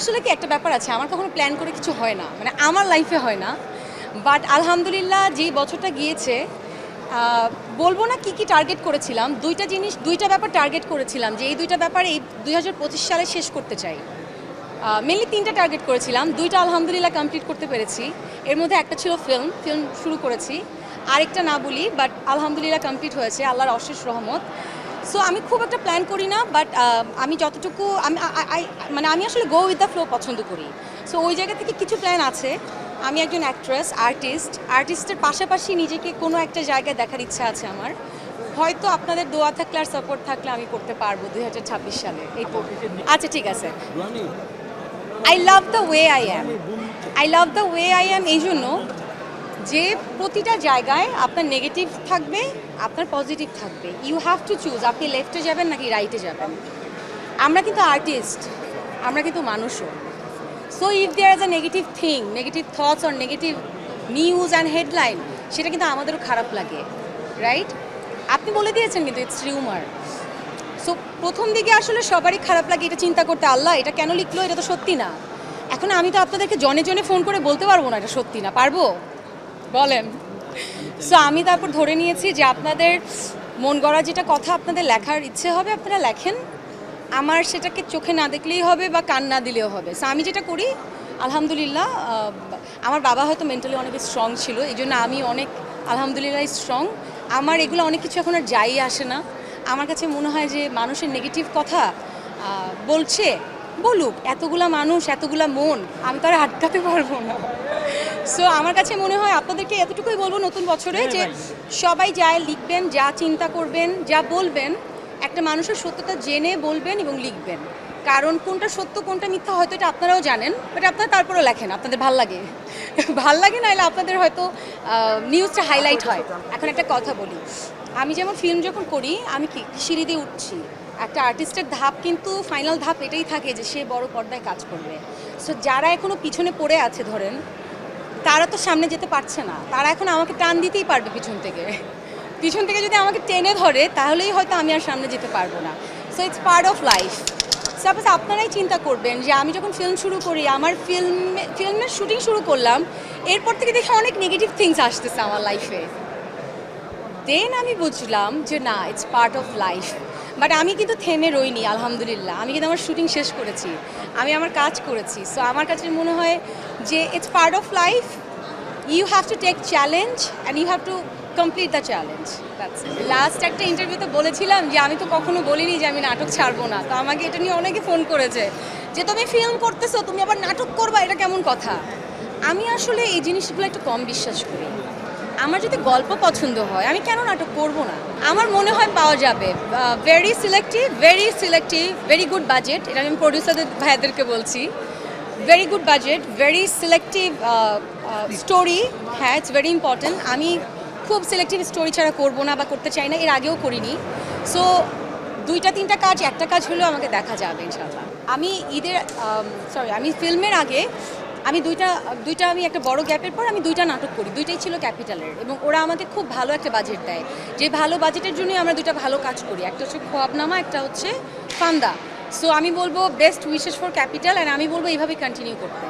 আসলে কি একটা ব্যাপার আছে, আমার কখনো প্ল্যান করে কিছু হয় না মানে আমার লাইফে হয় না। বাট আলহামদুলিল্লাহ যে বছরটা গিয়েছে বলব না কি কি টার্গেট করেছিলাম, দুইটা জিনিস, দুইটা ব্যাপার টার্গেট করেছিলাম যে এই দুইটা ব্যাপার এই দুই হাজার পঁচিশ সালে শেষ করতে চাই। মেনলি তিনটা টার্গেট করেছিলাম, দুইটা আলহামদুলিল্লাহ কমপ্লিট করতে পেরেছি। এর মধ্যে একটা ছিল ফিল্ম ফিল্ম শুরু করেছি। আরেকটা না বলি বাট আলহামদুলিল্লাহ কমপ্লিট হয়েছে, আল্লাহর অশেষ রহমত। সো আমি খুব একটা প্ল্যান করি না বাট আমি যতটুকু আমি মানে আমি আসলে গো উইথ দ্য ফ্লো পছন্দ করি। সো ওই জায়গা থেকে কিছু প্ল্যান আছে। আমি একজন অ্যাক্ট্রেস আর্টিস্ট আর্টিস্টের পাশাপাশি নিজেকে কোনো একটা জায়গায় দেখার ইচ্ছা আছে আমার। হয়তো আপনাদের দোয়া থাকলে আর সাপোর্ট থাকলে আমি করতে পারব দুই হাজার ছাব্বিশ সালে। এই আচ্ছা ঠিক আছে। I love the way I am I love the way I am এই জন্য যে প্রতিটা জায়গায় আপনার নেগেটিভ থাকবে, আপনার পজিটিভ থাকবে। ইউ হ্যাভ টু চুজ আপনি লেফটে যাবেন নাকি রাইটে যাবেন। আমরা কিন্তু আর্টিস্ট আমরা কিন্তু মানুষও। So if there is a negative thing negative thoughts or negative news and headline সেটা কিন্তু আমাদেরও খারাপ লাগে রাইট আপনি বলে দিয়েছেন কিন্তু ইটস রিউমার সো প্রথম দিকে আসলে সবারই খারাপ লাগে এটা চিন্তা করতে, আল্লাহ এটা কেন লিখলো? এটা তো সত্যি না। এখন আমি তো আপনাদেরকে জনে জনে ফোন করে বলতে পারব না এটা সত্যি না, পারব? বলেন। সো আমি তারপর ধরে নিয়েছি যে আপনাদের মন গড়া যেটা কথা আপনাদের লেখার ইচ্ছে হবে, আপনারা লেখেন। আমার সেটাকে চোখে না দেখলেই হবে বা কান না দিলেও হবে। সো আমি যেটা করি, আলহামদুলিল্লাহ আমার বাবা হয়তো মেন্টালি অনেক স্ট্রং ছিল, এই জন্য আমি অনেক আলহামদুলিল্লাহ স্ট্রং আমার এগুলো অনেক কিছু এখন আর যাই আসে না। আমার কাছে মনে হয় যে মানুষের নেগেটিভ কথা বলছে, বলুক, এতগুলা মানুষ, এতগুলা মন, আমি তো আর আটকাতে পারব না। সো আমার কাছে মনে হয় আপনাদেরকে এতটুকুই বলব নতুন বছরে যে সবাই যা লিখবেন যা চিন্তা করবেন যা বলবেন একটা মানুষের সত্যতা জেনে বলবেন এবং লিখবেন। কারণ কোনটা সত্য কোনটা মিথ্যা হয়তো এটা আপনারাও জানেন বাট আপনারা তারপরেও লেখেন আপনাদের ভালো লাগে। ভালো লাগে নাহলে আপনাদের হয়তো নিউজটা হাইলাইট হয়। এখন একটা কথা বলি। আমি যেমন ফিল্ম যখন করি আমি কি সিঁড়ি দিয়ে উঠছি। একটা আর্টিস্টের ধাপ কিন্তু ফাইনাল ধাপ এটাই থাকে যে সে বড় পর্দায় কাজ করবে। সো যারা এখনও পিছনে পড়ে আছে ধরেন তারা তো সামনে যেতে পারছে না। তারা এখন আমাকে টান দিতেই পারবে পিছন থেকে। পিছন থেকে যদি আমাকে টেনে ধরে, তাহলেই হয়তো আমি আর সামনে যেতে পারব না। So it's part of life suppose আপনারাই চিন্তা করবেন যে, আমি যখন ফিল্ম শুরু করি, আমার ফিল্মে ফিল্মের শুটিং শুরু করলাম, এরপর থেকে দেখে অনেক নেগেটিভ থিংস আসতেছে আমার লাইফে দেন আমি বুঝলাম যে, না it's part of life but আমি কিন্তু থেমে রইনি, আলহামদুলিল্লাহ। আমি কিন্তু আমার শুটিং শেষ করেছি। আমি আমার কাজ করেছি। সো আমার কাছে মনে হয় যে it's part of life you have to take challenge and you have to complete the challenge last একটা ইন্টারভিউতে বলেছিলাম যে, আমি তো কখনো বলিনি যে আমি নাটক ছাড়বো না। তো আমাকে এটা নিয়ে অনেকে ফোন করেছে যে, তুমি ফিল্ম করতেছো, তুমি আবার নাটক করবা? এটা কেমন কথা? আমি আসলে এই জিনিসগুলো একটু কম বিশ্বাস করি। আমার যদি গল্প পছন্দ হয়, আমি কেন নাটক করব না? আমার মনে হয় পাওয়া যাবে। Very selective very selective very good budget এটা আমি প্রডিউসারদের ভাইয়াদেরকে বলছি। Very good budget very selective story হ্যাঁ ইটস ভেরি ইম্পর্ট্যান্ট আমি খুব সিলেক্টিভ স্টোরি ছাড়া করব না বা করতে চাই না, এর আগেও করিনি। সো দুইটা, তিনটা কাজ, একটা কাজ হলেও আমাকে দেখা যাবে ইনশাল্লাহ আমি ঈদের সরি আমি ফিল্মের আগে আমি দুইটা দুইটা আমি একটা বড় গ্যাপের পর আমি দুইটা নাটক করি। দুইটাই ছিল ক্যাপিটালের এবং ওরা আমাকে খুব ভালো একটা বাজেট দেয়। যে ভালো বাজেটের জন্যই আমরা দুইটা ভালো কাজ করি। একটা হচ্ছে খোয়াবনামা, একটা হচ্ছে ফান্দা। সো আমি বলব best wishes for capital and আমি বলব এইভাবে কন্টিনিউ করতে।